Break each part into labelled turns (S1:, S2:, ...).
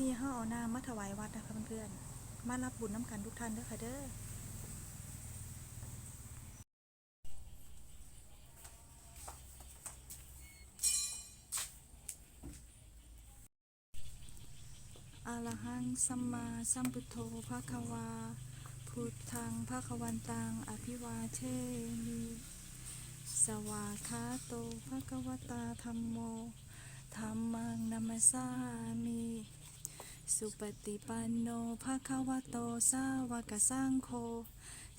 S1: นี้เฮาเอาน้ำมาถวายวัดนะคะเพื่อนๆ มารับบุญน้ำกันทุกท่านเด้อค่ะเด้ออะระหังสัมมาสัมพุทโธภะคะวา พุทธังภะคะวันตัง อภิวาเทมิสวาคาโตภะคะวตาธัมโมธัมมังนัมสสามิ สุปฏิปันโนภะคะวะโตสาวกสังโฆ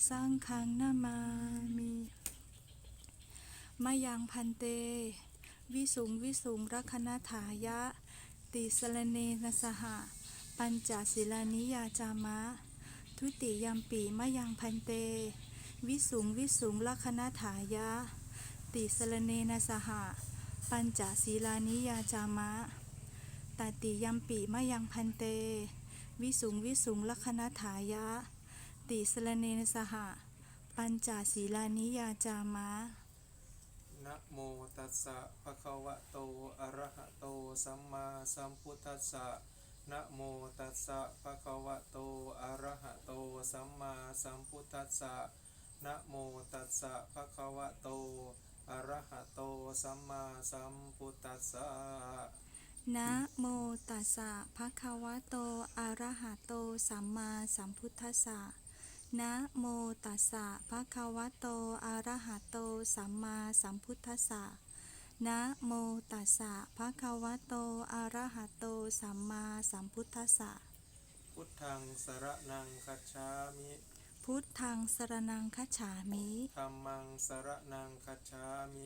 S1: สังฆังนามามิมายังพันเต วิสุงวิสุงรักนถายะ ติสรเนนะสหะ ปัญจศิลานิยาจามะ ทุติยมปีมายังพันเต วิสุงวิสุงลัคนาถายะ ติสรเนนะสหะ ปัญจศีลานิยาจามะ ตติยัมปีมายังพันเต วิสุงวิสุงลัคนาถายะ ติสรเนนสหะ ปัญจศีลานิยาจามะ
S2: นะโมตัสสะภะคะวะโต อะระหะโต สัมมาสัมพุทธัสสะนะโมตัสสะภะคะวะโต อะระหะโต สัมมาสัมพุทธัสสะนะโมตัสสะภะคะวะโต อะระหะโต สัมมาสัมพุทธัสสะ
S1: นะโมตัสสะภะคะวะโต อะระหะโต สัมมาสัมพุทธัสสะ นะโมตัสสะภะคะวะโต อะระหะโต สัมมาสัมพุทธัสสะ นะโมตัสสะภะคะวะโต อะระหะโต สัมมาสัมพุทธัสสะ
S2: พุทธังสระนังคัจฉามิ
S1: พุทธังสรนังคัจฉามิ
S2: ธัมมังสระนังคัจฉามิ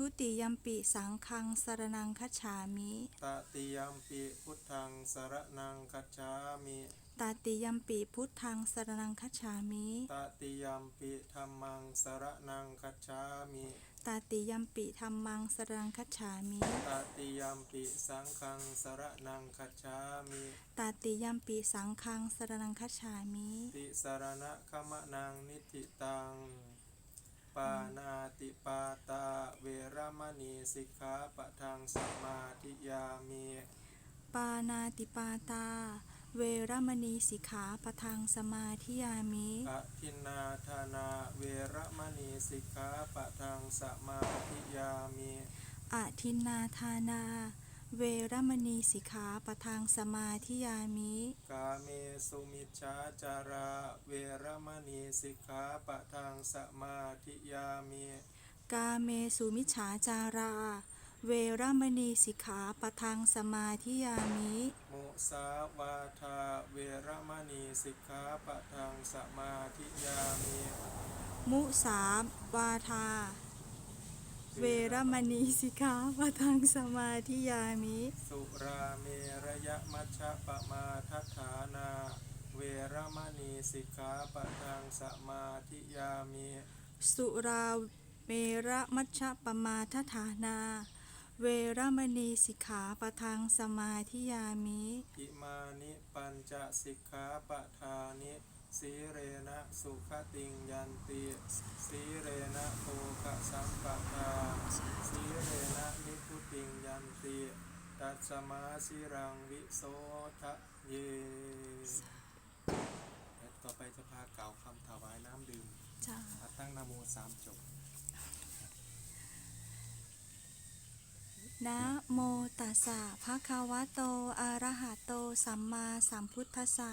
S1: ทุติยัมปีสังฆังสรนังคัจฉามิ
S2: ตติยัมปิพุทธังสระนังคัจฉามิ
S1: ตติยัมปีพุทธังสรนังคัจฉามิ
S2: ตติยัมปิธัมมังสระนังคัจฉามิ
S1: ตติยัมปีธัมมังสรนังคัจฉามิ
S2: ตติยัมปิสังฆังสระนังคัจฉามิ
S1: ตติยัมปีสังฆังสรนังคัจฉามิ
S2: ติสรณะขมะนังนิธิตัง ปานาติปาตาเวรมณีสิกขาปะทังสมาธิยามิ
S1: ปานาติปาตา เวรมณีสิกขาปะทังสมาธิยามิ
S2: อะทินนาธานาเวรมณีสิกขาปะทังสมาธิยามิ
S1: อะทินนาทานา เวรมณีสิกขาปะทังสมาธิยามิ
S2: กาเมสุมิชฌาจารา เวรมณีสิกขาปะทังสมาธิยามิ
S1: กาเมสุมิจฉาจารา เวรมณีสิกขาปะทังสมาธิยามิ
S2: มุสาวาทา เวรมณีสิกขาปะทังสมาธิยามิ
S1: มุสาวาทา เวรมณีสิกขาปะทังสมาธิยามิ
S2: สุราเมระยะมัชฌะปมาทัฏฐานา เวรมณีสิกขาปะทังสมาธิยามิ
S1: สุราเมระมัชฌปมาทฐานา เวรมณีสิกขาปะทังสมาธิยามิ
S2: อิมานิปัญจสิกขาปะทานิ สีเรนะสุขติงยันติ สีเรนะโภคสัมปทาสีเรนะนิพุติงยันติตัสมาสิรังวิโสทะเยและต่อไปจะพากล่าวคำถวายน้ำดื่ม
S1: จ้า
S2: ตั้งนะโมสามจบ
S1: นะโมตัสสะภะคะวะโต อะระหะโต สัมมาสัมพุทธัสสะ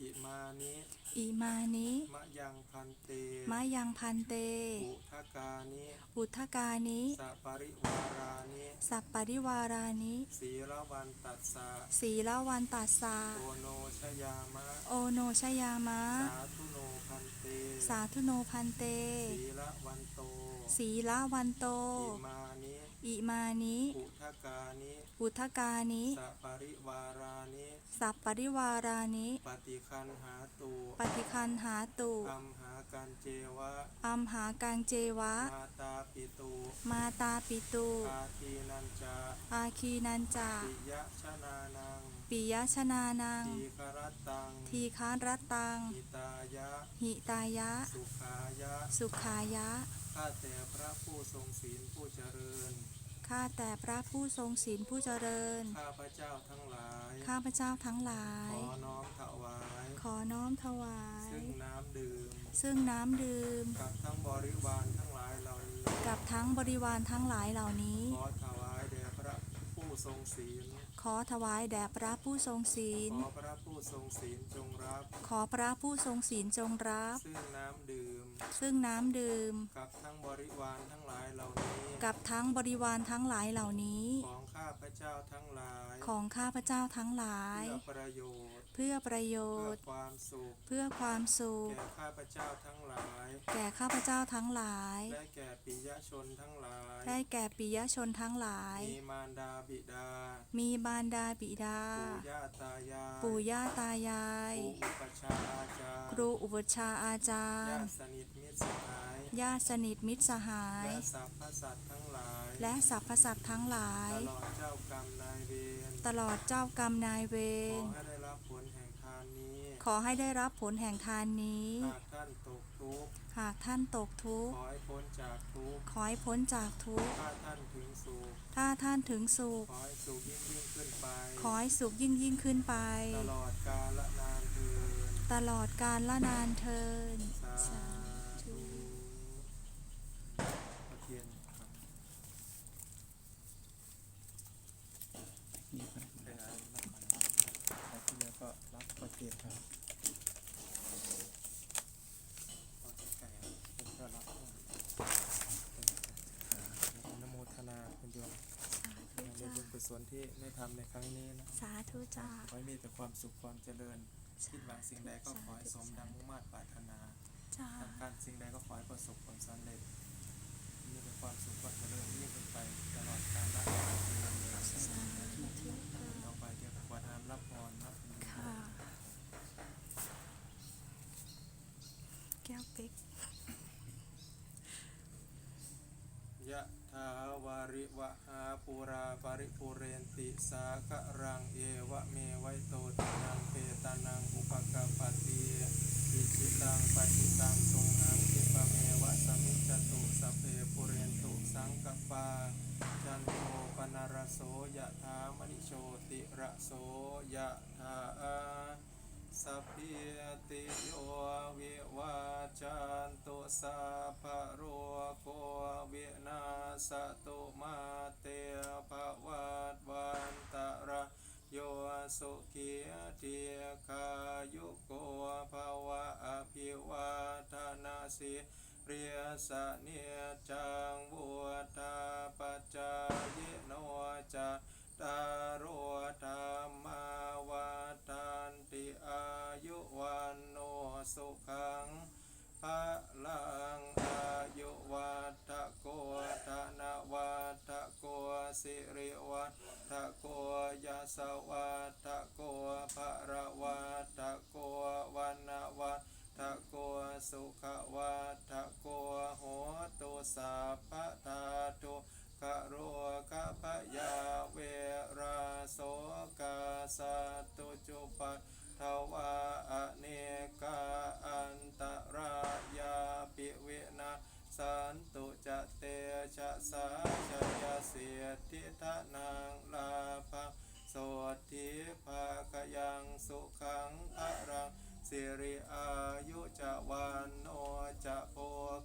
S2: อิมานิ
S1: อิมานิ
S2: มะยังพันเต
S1: มะยังพันเต
S2: อุทกานิ
S1: อุทกานิ
S2: สัปริวารานิ
S1: สัปปริวารานิ
S2: สีละวันตัสสะ
S1: สีละวันตัสสะ
S2: โอโนชยามะ
S1: โอโนชยามะ
S2: สาธุโนพันเต
S1: สาธุโนพันเต
S2: สีละวันโต
S1: สีละวันโต
S2: อิมานิ
S1: อิมานิ
S2: อุทกานิ
S1: อุทกานิ
S2: สัปริวารานิ
S1: สัปปริวารานิ
S2: ปฏิคันหาตุ
S1: ปฏิคันหาตุ
S2: อัมหากันเจวะ
S1: อัมหากังเจวะ
S2: มาตาปิตุ
S1: มาตาปิตุ
S2: อาทีนันจา
S1: อาคีนันจา
S2: ปิยะชนานัง
S1: ปิยชนานัง
S2: ทีครตัง
S1: ทีคารรัตตัง
S2: หิตายะ
S1: หิตายะ
S2: สุขายะ
S1: สุขายะ
S2: ข้าแต่พระผู้ทรงศีลผู้เจริญ
S1: ข้าแต่พระผู้ทรงศีลผู้เจริญ
S2: ข้าพระเจ้าทั้งหลาย
S1: ข้าพเจ้าทั้งหลาย
S2: ขอน้อมถวาย
S1: ขอน้อมถวาย
S2: ซึ่งน้ำดื่ม
S1: ซึ่งน้ำดื่ม
S2: กับทั้งบริวารทั้งหลายเหล่านี้
S1: กับทั้งบริวารทั้งหลายเหล่านี้
S2: ขอถวายแด่พระผู้ทรงศีล
S1: ขอถวายแด่พระผู้ทรงศีล
S2: ขอพระผู้ทรงศีลจงรับ
S1: ขอพระผู้ทรงศีลจงรับ
S2: ซึ่งน้ำดื่ม
S1: ซึ่งน้ำดื่ม
S2: กับทั้งบริวารทั้งหลายเหล่านี้
S1: กับทั้งบริวารทั้งหลายเหล่านี้
S2: ของข้าพระเจ้าทั้งหลาย
S1: ของข้าพเจ้าทั้งหลาย
S2: เพื่อประโยชน์
S1: เพื่อประโย
S2: เพื่อ
S1: ชน์
S2: ความสุข
S1: เพื่อความสุข
S2: แก่ข้าพเจ้าทั้งหลาย
S1: แก่ข้าพเจ้าทั้งหลาย
S2: และแก่ปิยชนทั้งหลาย
S1: ได้แก่ปิยชนทั้งหลาย
S2: มีมารดาบิดา
S1: มีบารดาบิดา
S2: ปู่ย่าตายาย
S1: ปู่ย่าตายาย
S2: ครูอุปชฌาย์อาจารย์
S1: ครูอุปชฌาย์อาจาร
S2: ญา
S1: ย์
S2: ติสนิทมิต รสหาย
S1: ญาติสนิทมิตรสหาย
S2: และสรรพสัตว์ทั้งหลาย
S1: และสรรพสัตว์ทั้งหลาย
S2: ตลอดเจ้ากรรมนายเวร
S1: ตลอดเจ้ากรรมนายเว
S2: ขอ
S1: ร
S2: ให้ได้รับผลแห่งทานนี้
S1: ขอให้ได้รับผลแห่งทานนี้
S2: หากท่านตกทุกข์
S1: หากท่านตกทุกข์
S2: ขอให้พ้นจากทุกข์
S1: ขอให้พ้นจากทุกข์
S2: ถ้าท่านถึงสุข
S1: ถ้าท่านถึงสุข
S2: ขอให้สุขยิ่งยิ่งขึ้นไป
S1: ขอให้สุขยิ่งยิ่งขึ้นไป
S2: ตลอดกาลนานเทิน
S1: ตลอดกาลละนานเทิน
S2: สาธุพระเทียนครับ
S3: นี่ครับ
S2: ไปหารับก่อนนะใครที่แล้วก็รับพระเทียนครับพอไก่ผมก็รับด้วยอนุโมทนาคุณโยมในบุญกุศล ที่ได้ทำในครั้งนี้นะ
S1: สาธุจ้า
S2: ขอให้มีแต่ความสุขความเจริญ คิดหวังสิ่งใดก็ขอให้สมดังมุ่งมา่ปรารถนา
S1: จ้า
S2: ทำการสิ่งใดก็ขอให้ประสบผลสำเร็จ มีแต่ความสุขความเจริญยิ่งขึ้นไปตลอดกาลละนานเทอญ
S1: สาธุค่ะ
S2: ต่อไปเดี๋ยวขอทานรับพรนะ
S1: ค่ะ แก้วเป๊ก
S2: ยะถา วาริวหาปูราปริปุเรนติสาคะรังเอวะเมไวโตตินังเปตานังอุปกปปติอิจิตังปฏิตังตุงหังคิปะเมวะสมิจตุสเพปุเรนตุสังกปาจันโทปนารโสยะถามณิโชติระโสยะถา สัพพิติโยวิวาจันตุสัพโรโควินาสตุมาเตภวัตวันตรายโยสุขีเทียคายุโกภวะอภิวาทนาสิเรียสเนียจังบุตาปจายโนจาตารโรธรรมาวั ฏันติอายุวันโนสุขังพระลังอายุวัฏโกธนวัฏโกสิริวัฏโกยาสวัฏโกภระวัฏโกวันวัฏโกสุขวัฏโกโหตุสัพพทาตุ กะโรกะพะยาเวราโสกาสัตตุจุปัฏทวาอเนกาอันตรายาปิเวนะสันตุจะเตชะสาชยเสียทิทะนางลาภะโสทิภาคยังสุขังพระรังสิริอายุจะวันโนจะโพ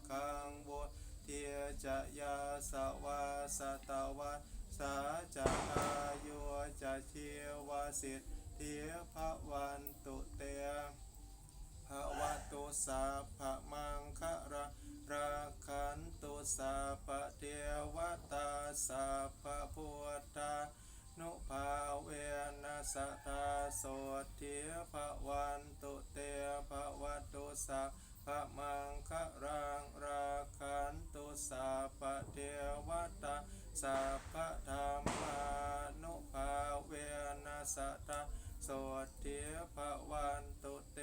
S2: คังบุ เทียจะยาสวาสตาวะสาจะอายุจะเชียวสิทธิทิภะวันตุเตภะวะโตสาภะมังคะระราคันตุสาปะเทวตาสาปะพุทธานุภาเวนัสตาโสทิภะวันตุเตภะวตุสาภะมังคะรังราคันต สาปะเทวตาสัพพธรรมานุภาเวนัสตาโสทิภะวันตุเต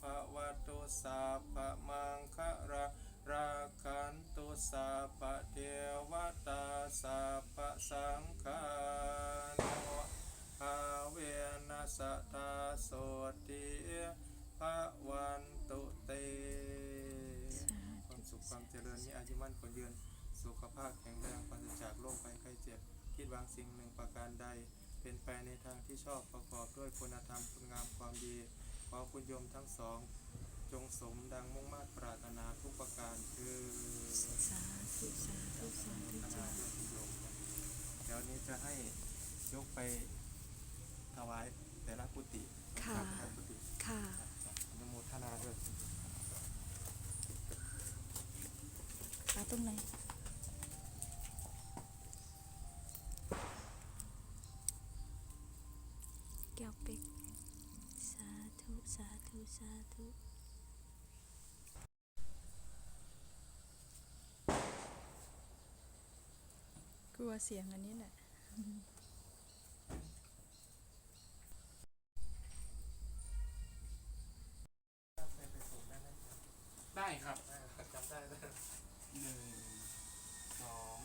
S2: ภะวะตุสาภะมังคะรังราคันตุสาปะเทวตาสัพพสังฆานุภาเวนัสตาโสติภะวันตุเต สุขความเจริญมีอายุมั่นขนยืน สุขภาพแข็งแรงปราศจากโรคภัยไข้เจ็บ คิดวางสิ่งหนึ่งประการใด เป็นไปในทางที่ชอบประกอบด้วยคุณธรรมคุณงามความดี ขอคุณโยมทั้งสอง จงสมดังมุ่งมา่ปรารถนาทุกประการคือ
S1: สาธุสาธุสาธุ
S2: พัฒนา
S1: จ้า
S2: ด้วยคุณโยมเดี๋ยวนี้จะให้ยกไปถวายแต่ละกุฏิ
S1: ค่ะ ค่ะ
S2: อนุโมทนาด้วย
S1: ขา ตรงไหนแก้วเป็กสาธุสาธุสาธุกลัวเสียงอันนี้แหละ
S3: ได้ครับ
S2: จำได้เลย
S3: หนึ่งสอง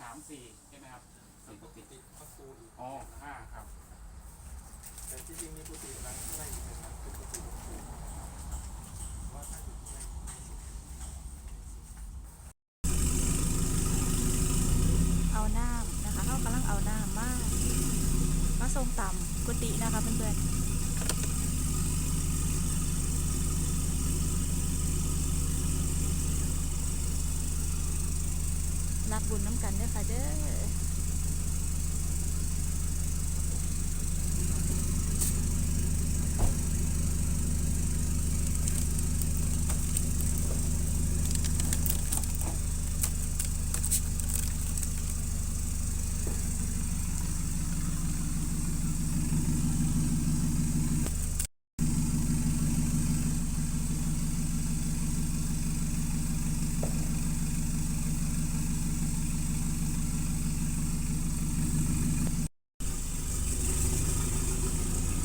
S3: สามสี่ใช่ไหมครับสี่
S2: กุ
S3: กุฏิ
S2: ฏิพระครูอีก
S3: อ๋อห้าครับ
S2: แต่ที่จริงมีกุฏิหลังข้างในอีกนะครับคือกุฏิหลวงปู่ว่าท่านอยู่ข้างใน
S1: เอาน้ำนะคะเขากำลังเอาน้ำมามาทรงต่ำกุฏินะคะเพื่อนๆ บุญน้ำกันเด้อค่ะเด้อ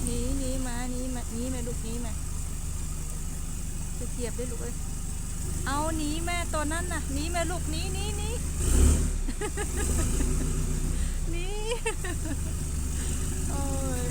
S1: หนีหนีมาหนี มาหนีมาลูกหนีมจะเกียบได้ลูกเอ้ยเอาหนีแม่ตัวนั้นน่ะหนีแม่ลูกหนีหนีหนีหนีโอ้ย